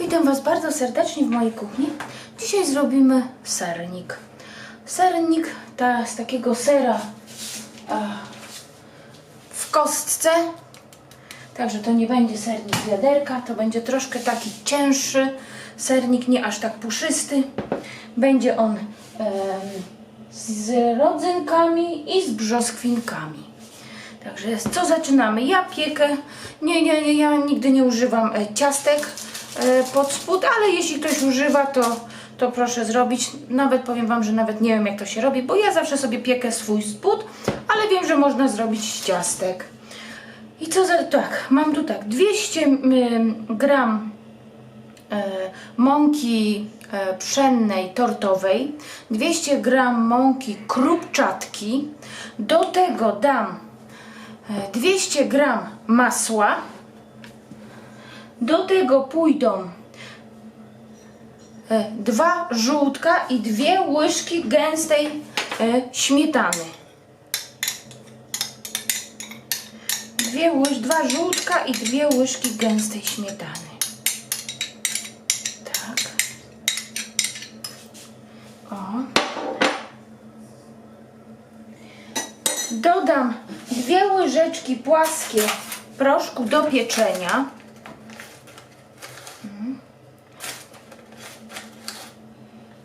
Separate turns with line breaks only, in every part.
Witam Was bardzo serdecznie w mojej kuchni. Dzisiaj zrobimy sernik. Sernik ta, z takiego sera a, w kostce. Także to nie będzie sernik z wiaderka, to będzie troszkę taki cięższy sernik, nie aż tak puszysty. Będzie on em, z rodzynkami i z brzoskwinkami. Także co zaczynamy? Ja piekę. Nie, nie, nie, ja nigdy nie używam e, ciastek e, pod spód, ale jeśli ktoś używa, to, to proszę zrobić. Nawet powiem Wam, że nawet nie wiem jak to się robi, bo ja zawsze sobie piekę swój spód, ale wiem, że można zrobić z ciastek. I co za tak, mam tu tak 200 mm, gram e, mąki e, pszennej tortowej, 200 gram mąki krupczatki, do tego dam e, 200 gram masła, do tego pójdą e, dwa żółtka i dwie łyżki gęstej e, śmietany. Dwie łyż, dwa żółtka i dwie łyżki gęstej śmietany. Tak. O. Dodam dwie łyżeczki płaskie proszku do pieczenia. Mm.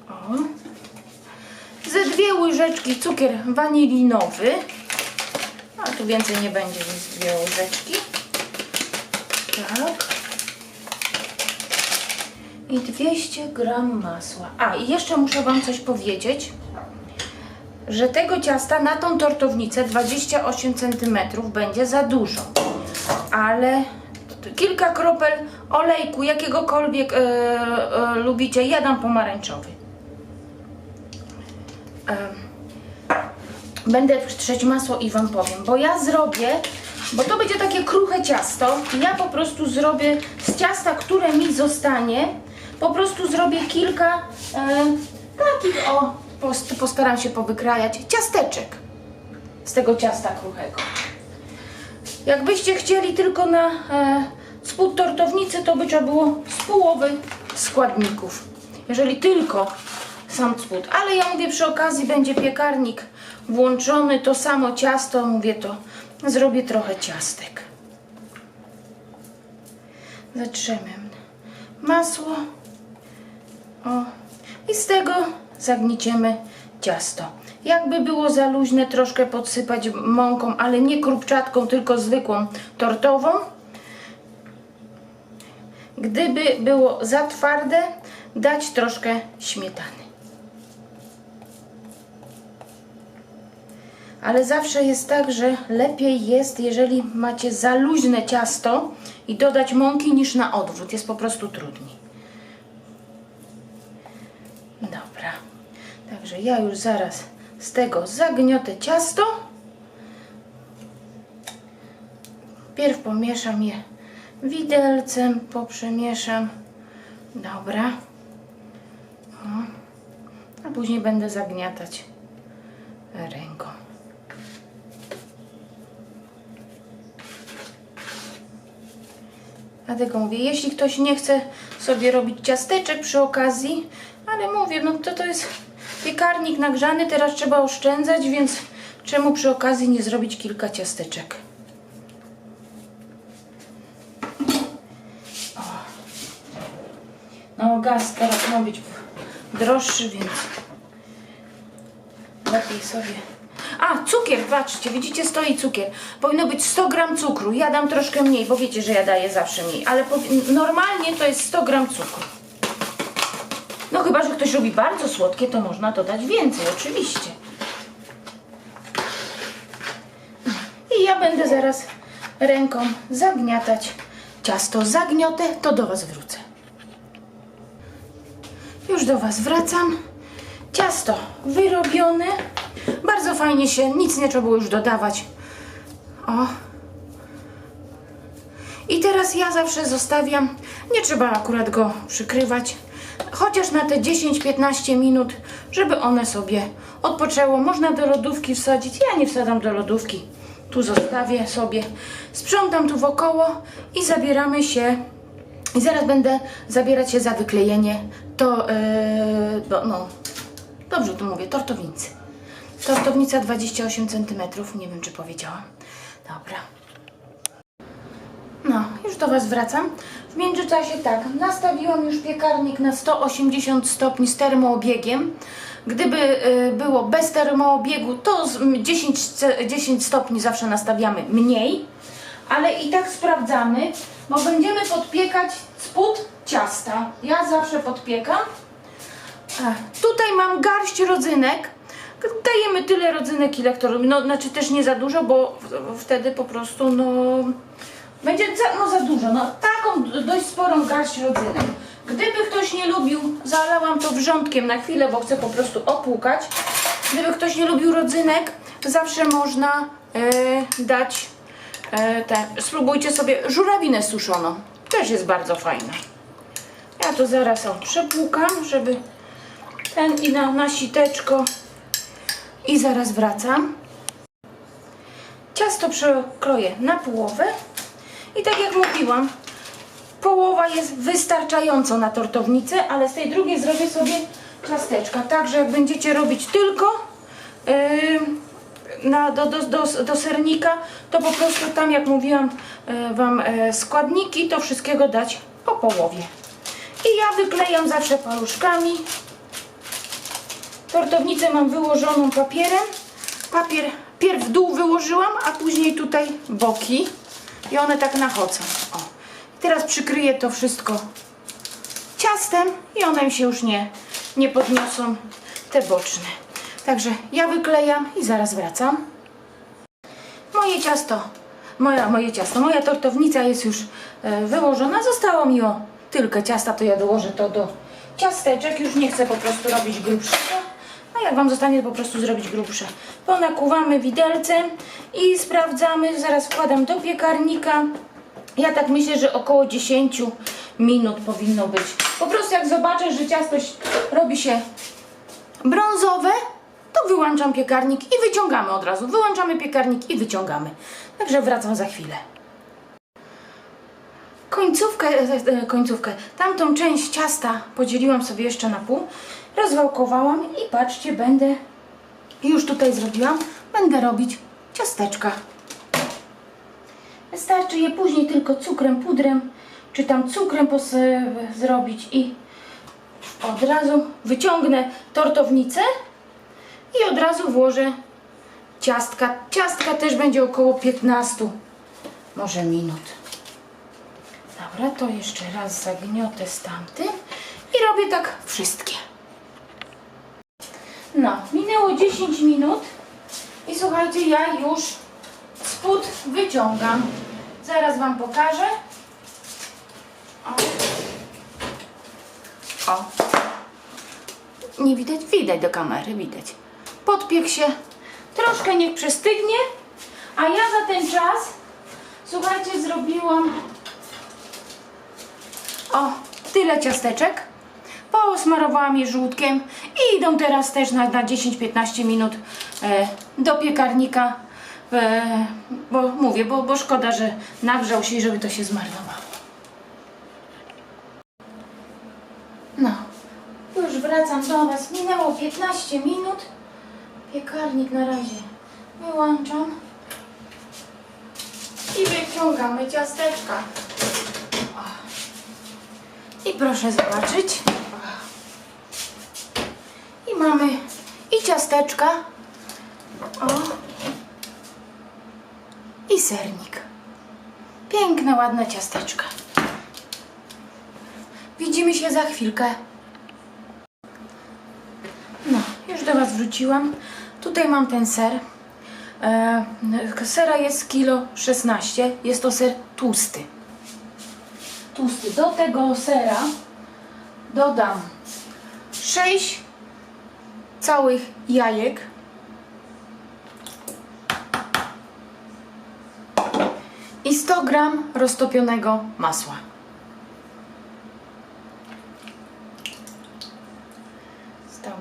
O. Ze dwie łyżeczki cukier wanilinowy. A tu więcej nie będzie, więc dwie łyżeczki. Tak. I 200 gram masła. A, i jeszcze muszę Wam coś powiedzieć, że tego ciasta na tą tortownicę 28 cm będzie za dużo. Ale kilka kropel olejku, jakiegokolwiek e, e, lubicie, ja dam pomarańczowy. Będę trzeć masło i Wam powiem, bo ja zrobię, bo to będzie takie kruche ciasto. Ja po prostu zrobię z ciasta, które mi zostanie, po prostu zrobię kilka e, takich o, pos- postaram się powykrajać, ciasteczek z tego ciasta kruchego. Jakbyście chcieli tylko na e, spód tortownicy, to by trzeba było z połowy składników. Jeżeli tylko sam spód. Ale ja mówię, przy okazji będzie piekarnik włączony, to samo ciasto, mówię to, zrobię trochę ciastek. Zatrzemy masło. O. I z tego zagnieciemy ciasto. Jakby było za luźne, troszkę podsypać mąką, ale nie krupczatką, tylko zwykłą tortową. Gdyby było za twarde, dać troszkę śmietany. Ale zawsze jest tak, że lepiej jest, jeżeli macie za luźne ciasto i dodać mąki niż na odwrót. Jest po prostu trudniej. Dobra. Także ja już zaraz z tego zagniotę ciasto. Pierw pomieszam je widelcem, poprzemieszam. Dobra. A później będę zagniatać ręką. Dlatego mówię, jeśli ktoś nie chce sobie robić ciasteczek przy okazji, ale mówię, no to to jest piekarnik nagrzany, teraz trzeba oszczędzać, więc czemu przy okazji nie zrobić kilka ciasteczek? O. No gaz teraz ma być droższy, więc lepiej sobie a, cukier, patrzcie, widzicie, stoi cukier. Powinno być 100 gram cukru. Ja dam troszkę mniej, bo wiecie, że ja daję zawsze mniej. Ale normalnie to jest 100 gram cukru. No chyba, że ktoś robi bardzo słodkie, to można dodać więcej, oczywiście. I ja będę zaraz ręką zagniatać ciasto. Zagniotę, to do Was wrócę. Już do Was wracam. Ciasto wyrobione. Bardzo fajnie się, nic nie trzeba było już dodawać. O. I teraz ja zawsze zostawiam, nie trzeba akurat go przykrywać, chociaż na te 10-15 minut, żeby one sobie odpoczęło. Można do lodówki wsadzić, ja nie wsadzam do lodówki. Tu zostawię sobie, sprzątam tu wokoło i zabieramy się I zaraz będę zabierać się za wyklejenie to, yy, bo, no, dobrze tu mówię, tortownicy. Tortownica 28 cm, nie wiem czy powiedziałam. Dobra. No, już do Was wracam. W międzyczasie tak, nastawiłam już piekarnik na 180 stopni z termoobiegiem. Gdyby y, było bez termoobiegu, to z, m, 10, ce- 10 stopni zawsze nastawiamy mniej. Ale i tak sprawdzamy, bo będziemy podpiekać spód ciasta. Ja zawsze podpiekam. Ech, Tutaj mam garść rodzynek. Dajemy tyle rodzynek, ile kto lubi. No, znaczy też nie za dużo, bo wtedy po prostu no będzie za, no, za dużo. No taką dość sporą garść rodzynek. Gdyby ktoś nie lubił, zalałam to wrzątkiem na chwilę, bo chcę po prostu opłukać. Gdyby ktoś nie lubił rodzynek, zawsze można e, dać e, te, spróbujcie sobie żurawinę suszoną. Też jest bardzo fajna. Ja to zaraz o, przepłukam, żeby ten i na, na siteczko i zaraz wracam. Ciasto przekroję na połowę i tak jak mówiłam, połowa jest wystarczająco na tortownicę, ale z tej drugiej zrobię sobie ciasteczka. Także jak będziecie robić tylko yy, na, do, do, do, do sernika, to po prostu tam jak mówiłam yy, Wam yy, składniki, to wszystkiego dać po połowie. I ja wyklejam zawsze paluszkami. Tortownicę mam wyłożoną papierem. Papier pierw dół wyłożyłam, a później tutaj boki. I one tak nachodzą. O. Teraz przykryję to wszystko ciastem i one mi się już nie, nie podniosą, te boczne. Także ja wyklejam i zaraz wracam. Moje ciasto, moja, moje ciasto, moja tortownica jest już e, wyłożona. Zostało mi o tylko ciasta, to ja dołożę to do ciasteczek. Już nie chcę po prostu robić grubszego. A jak Wam zostanie, to po prostu zrobić grubsze. Ponakuwamy widelcem i sprawdzamy. Zaraz wkładam do piekarnika. Ja tak myślę, że około 10 minut powinno być. Po prostu jak zobaczę, że ciasto robi się brązowe, to wyłączam piekarnik i wyciągamy od razu. Wyłączamy piekarnik i wyciągamy. Także wracam za chwilę. Końcówkę, e, e, końcówkę, tamtą część ciasta podzieliłam sobie jeszcze na pół, rozwałkowałam i patrzcie, będę, już tutaj zrobiłam, będę robić ciasteczka. Wystarczy je później tylko cukrem, pudrem, czy tam cukrem zrobić i od razu wyciągnę tortownicę i od razu włożę ciastka. Ciastka też będzie około 15 może minut. Dobra, to jeszcze raz zagniotę z tamtym i robię tak wszystkie. No, minęło 10 minut i słuchajcie, ja już spód wyciągam. Zaraz Wam pokażę. O. o. Nie widać? Widać do kamery, widać. Podpiek się. Troszkę niech przestygnie, a ja za ten czas, słuchajcie, zrobiłam o, tyle ciasteczek. Posmarowałam je żółtkiem i idą teraz też na, na 10-15 minut e, do piekarnika. E, bo mówię, bo, bo szkoda, że nagrzał się i żeby to się zmarnowało. No, już wracam do Was. Minęło 15 minut. Piekarnik na razie wyłączam. I wyciągamy ciasteczka. I proszę zobaczyć. I mamy i ciasteczka. O. I sernik. Piękne, ładne ciasteczka. Widzimy się za chwilkę. No, już do Was wróciłam. Tutaj mam ten ser. E, sera jest kilo 16. Jest to ser tłusty tłusty. Do tego sera dodam 6 całych jajek. I 100 gram roztopionego masła.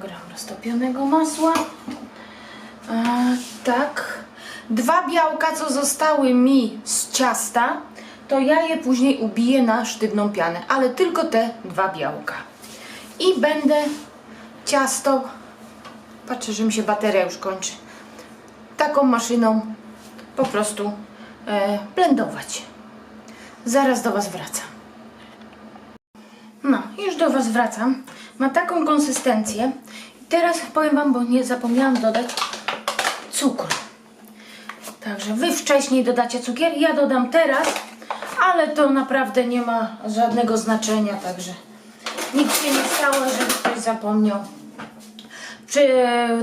Gram roztopionego masła. A, tak. Dwa białka, co zostały mi z ciasta, to ja je później ubiję na sztywną pianę, ale tylko te dwa białka. I będę ciasto, patrzę, że mi się bateria już kończy, taką maszyną po prostu e, blendować. Zaraz do Was wracam. No, już do Was wracam. Ma taką konsystencję. Teraz powiem Wam, bo nie zapomniałam dodać cukru. Także Wy wcześniej dodacie cukier, ja dodam teraz, ale to naprawdę nie ma żadnego znaczenia, także nic się nie stało, jeżeli ktoś zapomniał. Czy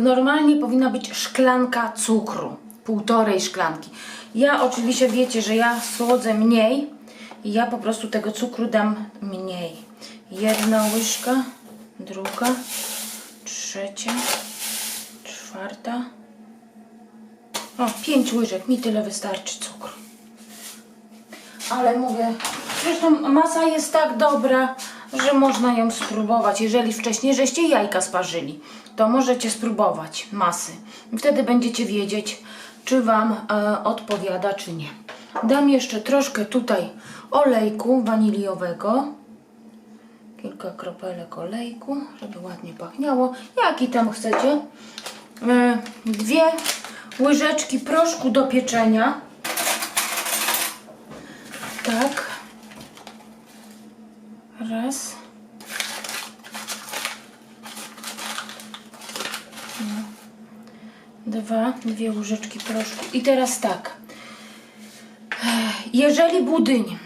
normalnie powinna być szklanka cukru, półtorej szklanki. Ja oczywiście wiecie, że ja słodzę mniej i ja po prostu tego cukru dam mniej. Jedna łyżka, druga, trzecia, czwarta. O, pięć łyżek, mi tyle wystarczy cukru. Ale mówię, zresztą masa jest tak dobra, że można ją spróbować. Jeżeli wcześniej żeście jajka sparzyli, to możecie spróbować masy. Wtedy będziecie wiedzieć, czy Wam e, odpowiada, czy nie. Dam jeszcze troszkę tutaj olejku waniliowego. Kilka kropelek olejku, żeby ładnie pachniało. Jaki tam chcecie. E, dwie łyżeczki proszku do pieczenia. Tak. Raz. No. Dwa, dwie łyżeczki proszku. I teraz tak. Jeżeli budyń,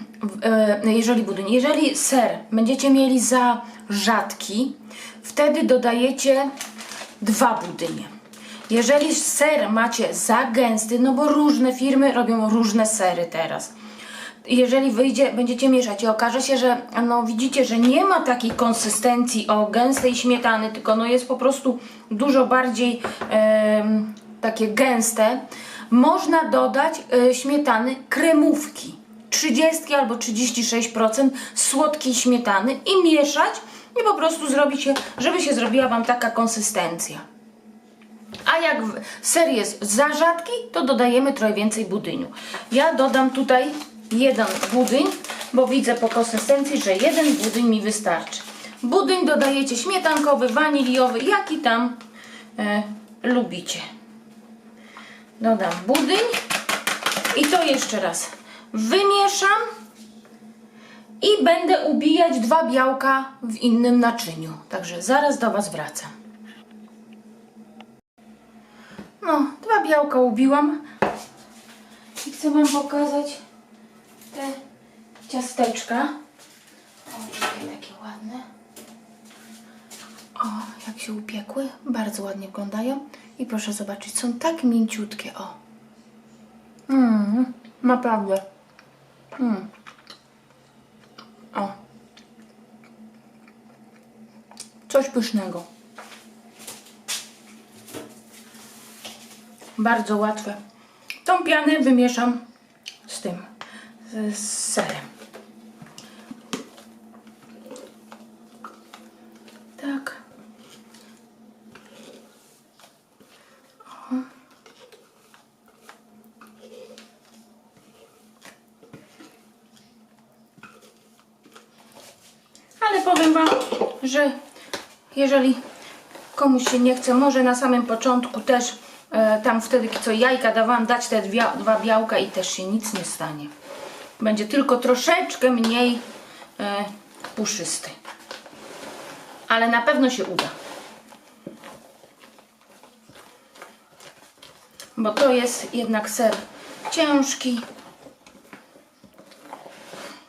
e, jeżeli budyń, jeżeli ser będziecie mieli za rzadki, wtedy dodajecie dwa budynie. Jeżeli ser macie za gęsty, no bo różne firmy robią różne sery teraz. Jeżeli wyjdzie, będziecie mieszać i okaże się, że no widzicie, że nie ma takiej konsystencji o gęstej śmietany, tylko no jest po prostu dużo bardziej em, takie gęste, można dodać e, śmietany kremówki. 30 albo 36% słodkiej śmietany i mieszać i po prostu zrobić się, żeby się zrobiła Wam taka konsystencja. A jak ser jest za rzadki, to dodajemy trochę więcej budyniu. Ja dodam tutaj jeden budyń, bo widzę po konsystencji, że jeden budyń mi wystarczy. Budyń dodajecie śmietankowy, waniliowy, jaki tam e, lubicie. Dodam budyń i to jeszcze raz wymieszam i będę ubijać dwa białka w innym naczyniu. Także zaraz do Was wracam. No, dwa białka ubiłam i chcę Wam pokazać te ciasteczka. O, jakie takie ładne. O, jak się upiekły. Bardzo ładnie wyglądają. I proszę zobaczyć, są tak mięciutkie. O. Mmm, naprawdę. Mm. O. Coś pysznego. Bardzo łatwe. Tą pianę wymieszam z tym, z serem. Tak. O. Ale powiem Wam, że jeżeli komuś się nie chce, może na samym początku też e, tam wtedy, co jajka dawałam, dać te dwie, dwa białka i też się nic nie stanie. Będzie tylko troszeczkę mniej e, puszysty. Ale na pewno się uda. Bo to jest jednak ser ciężki.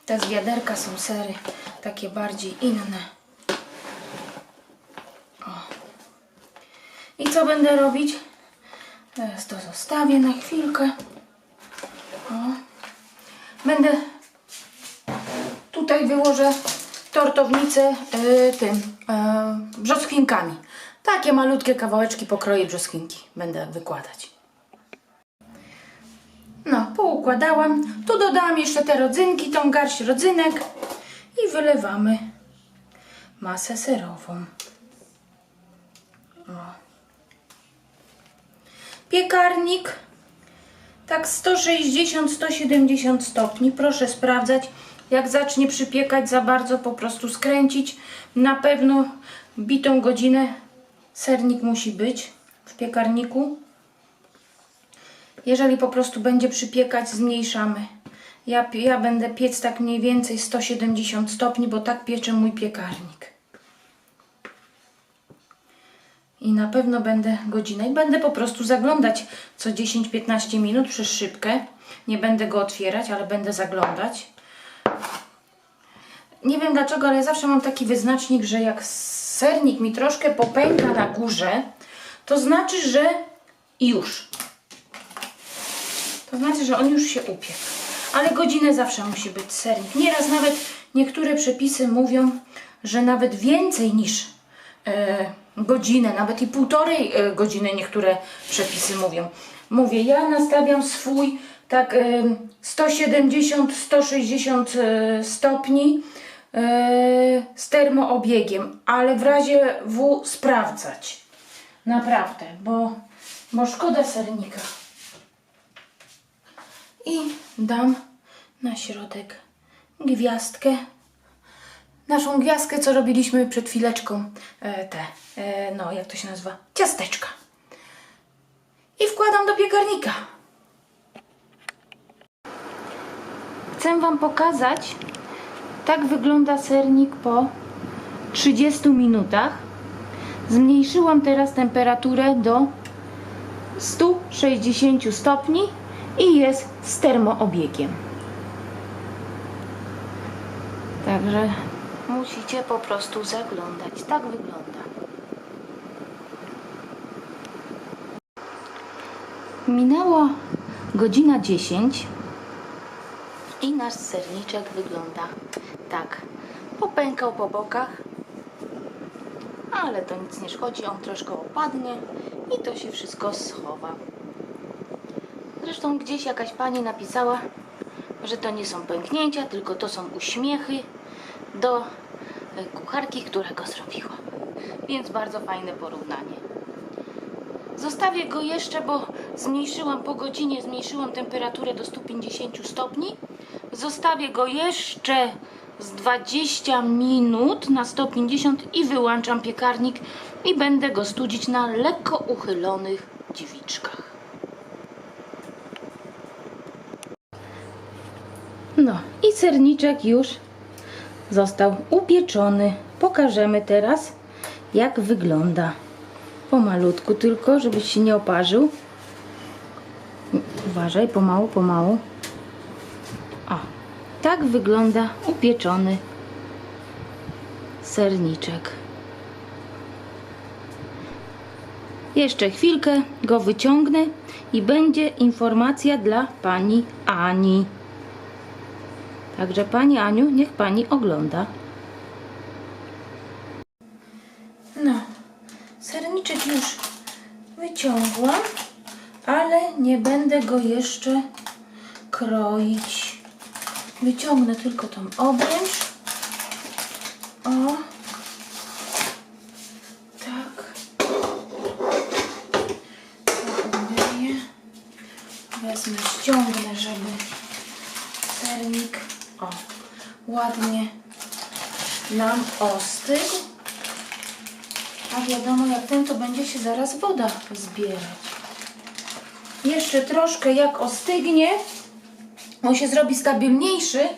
Te z wiaderka są sery takie bardziej inne. I co będę robić? Teraz to zostawię na chwilkę. O. Będę tutaj wyłożę tortownicę y, tym y, brzoskwinkami. Takie malutkie kawałeczki pokroję brzoskwinki będę wykładać. No, poukładałam. Tu dodałam jeszcze te rodzynki, tą garść rodzynek i wylewamy masę serową. Piekarnik tak 160-170 stopni. Proszę sprawdzać. Jak zacznie przypiekać za bardzo, po prostu skręcić. Na pewno bitą godzinę sernik musi być w piekarniku. Jeżeli po prostu będzie przypiekać, zmniejszamy. Ja, ja będę piec tak mniej więcej 170 stopni, bo tak piecze mój piekarnik. I na pewno będę godzinę i będę po prostu zaglądać co 10-15 minut przez szybkę. Nie będę go otwierać, ale będę zaglądać. Nie wiem dlaczego, ale ja zawsze mam taki wyznacznik, że jak sernik mi troszkę popęka na górze, to znaczy, że już. To znaczy, że on już się upiekł. Ale godzinę zawsze musi być sernik. Nieraz nawet niektóre przepisy mówią, że nawet więcej niż godzinę, nawet i półtorej e, godziny niektóre przepisy mówią. Mówię, ja nastawiam swój tak e, 170-160 e, stopni e, z termoobiegiem, ale w razie W sprawdzać. Naprawdę, bo, bo szkoda sernika. I dam na środek gwiazdkę. Naszą gwiazdkę, co robiliśmy przed chwileczką. E, te, e, no jak to się nazywa? Ciasteczka. I wkładam do piekarnika. Chcę Wam pokazać, tak wygląda sernik po 30 minutach. Zmniejszyłam teraz temperaturę do 160 stopni i jest z termoobiegiem. Także musicie po prostu zaglądać. Tak wygląda. Minęła godzina 10 i nasz serniczek wygląda tak. Popękał po bokach, ale to nic nie szkodzi, on troszkę opadnie i to się wszystko schowa. Zresztą gdzieś jakaś pani napisała, że to nie są pęknięcia, tylko to są uśmiechy do e, kucharki, która go zrobiła. Więc bardzo fajne porównanie. Zostawię go jeszcze, bo zmniejszyłam po godzinie, zmniejszyłam temperaturę do 150 stopni. Zostawię go jeszcze z 20 minut na 150 i wyłączam piekarnik i będę go studzić na lekko uchylonych drzwiczkach. No i serniczek już został upieczony. Pokażemy teraz jak wygląda. Pomalutku tylko, żebyś się nie oparzył. Uważaj, pomału, pomału. O, tak wygląda upieczony serniczek. Jeszcze chwilkę go wyciągnę i będzie informacja dla pani Ani. Także pani Aniu, niech pani ogląda. No, serniczek już wyciągłam, ale nie będę go jeszcze kroić. Wyciągnę tylko tą obręcz. O. Tak. To umyję. Wezmę, ściągnę, żeby sernik o, ładnie nam ostygł. A wiadomo, jak ten, to będzie się zaraz woda zbierać. Jeszcze troszkę jak ostygnie, on się zrobi stabilniejszy,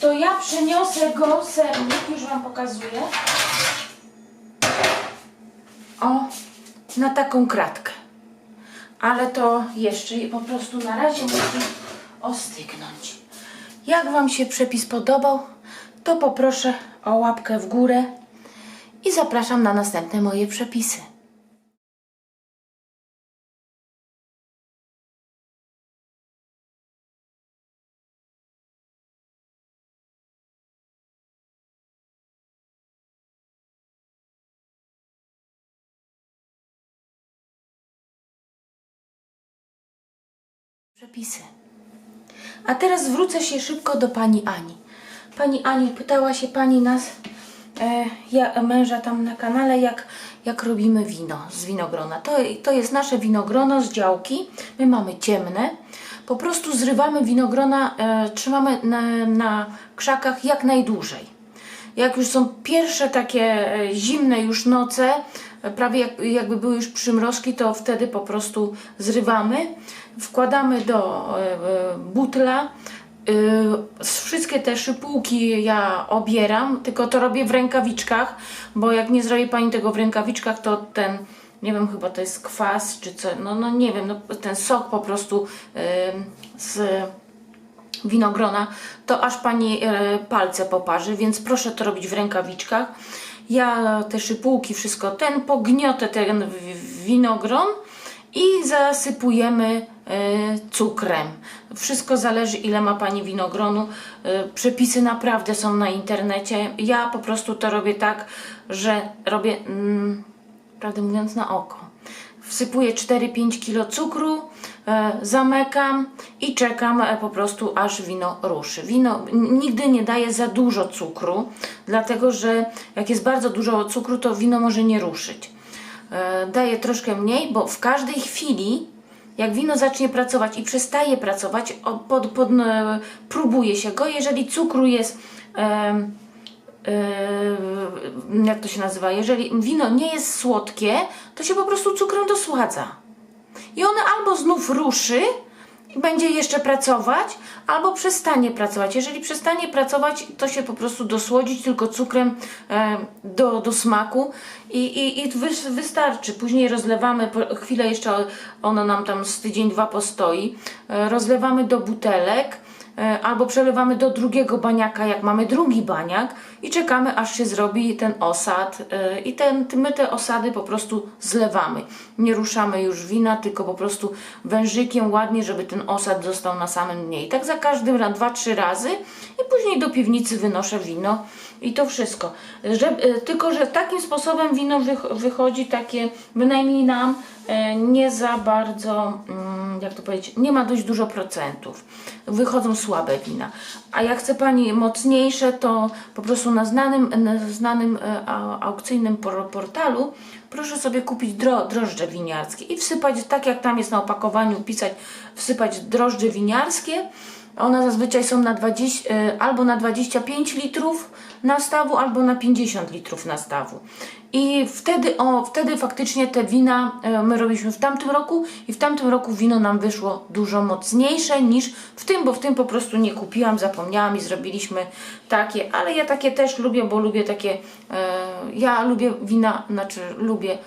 to ja przeniosę go sernik, już Wam pokazuję. O, na taką kratkę. Ale to jeszcze po prostu na razie musi ostygnąć. Jak Wam się przepis podobał, to poproszę o łapkę w górę i zapraszam na następne moje przepisy. Przepisy. A teraz zwrócę się szybko do pani Ani. Pani Ani, pytała się pani nas, e, ja, męża tam na kanale, jak, jak robimy wino z winogrona. To, to jest nasze winogrono z działki. My mamy ciemne. po prostu zrywamy winogrona, e, trzymamy na, na krzakach jak najdłużej. Jak już są pierwsze takie e, zimne już noce, e, prawie jak, jakby były już przymrozki, to wtedy po prostu zrywamy, wkładamy do e, butla. E, Wszystkie te szypułki ja obieram, tylko to robię w rękawiczkach, bo jak nie zrobi Pani tego w rękawiczkach, to ten, nie wiem, chyba to jest kwas czy co, no, no nie wiem, no, ten sok po prostu e, z winogrona, to aż pani e, palce poparzy, więc proszę to robić w rękawiczkach. Ja te szypułki, wszystko ten, pogniotę ten winogron i zasypujemy e, cukrem. Wszystko zależy ile ma pani winogronu. E, Przepisy naprawdę są na internecie. Ja po prostu to robię tak, że robię, mm, prawdę mówiąc, na oko wsypuję 4-5 kg cukru, e, zamykam i czekam po prostu aż wino ruszy. Wino nigdy nie daje za dużo cukru, dlatego że jak jest bardzo dużo cukru, to wino może nie ruszyć. E, daję troszkę mniej, bo w każdej chwili jak wino zacznie pracować i przestaje pracować, pod, pod, e, próbuje się go. Jeżeli cukru jest Yy, jak to się nazywa, jeżeli wino nie jest słodkie, to się po prostu cukrem dosładza. I ono albo znów ruszy będzie jeszcze pracować, albo przestanie pracować. Jeżeli przestanie pracować, to się po prostu dosłodzić tylko cukrem e, do, do smaku i, i, i wys- wystarczy. Później rozlewamy, chwilę jeszcze ono nam tam z tydzień, dwa postoi, e, rozlewamy do butelek, albo przelewamy do drugiego baniaka, jak mamy drugi baniak i czekamy, aż się zrobi ten osad e, i ten, my te osady po prostu zlewamy. Nie ruszamy już wina, tylko po prostu wężykiem ładnie, żeby ten osad został na samym dnie. I tak za każdym razem, dwa, trzy razy i później do piwnicy wynoszę wino i to wszystko. Że, e, tylko, że takim sposobem wino wych, wychodzi takie, bynajmniej nam, e, nie za bardzo, mm, jak to powiedzieć, nie ma dość dużo procentów. Wychodzą słabe wina. A jak chce Pani mocniejsze, to po prostu na znanym, na znanym e, au- aukcyjnym por- portalu proszę sobie kupić dro, drożdże winiarskie i wsypać, tak jak tam jest na opakowaniu pisać, wsypać drożdże winiarskie. One zazwyczaj są na 20, e, albo na 25 litrów nastawu, albo na 50 litrów nastawu. I wtedy, o, wtedy faktycznie te wina e, my robiliśmy w tamtym roku i w tamtym roku wino nam wyszło dużo mocniejsze niż w tym, bo w tym po prostu nie kupiłam, zapomniałam i zrobiliśmy takie, ale ja takie też lubię, bo lubię takie, e, ja lubię wina, znaczy lubię,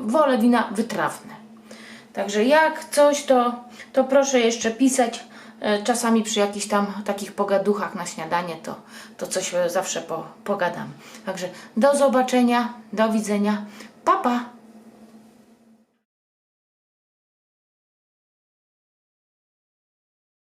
wolę wina wytrawne. Także jak coś, to, to proszę jeszcze pisać. E, Czasami przy jakichś tam takich pogaduchach na śniadanie, to, to coś e, zawsze po, pogadam. Także do zobaczenia, do widzenia. Pa, pa!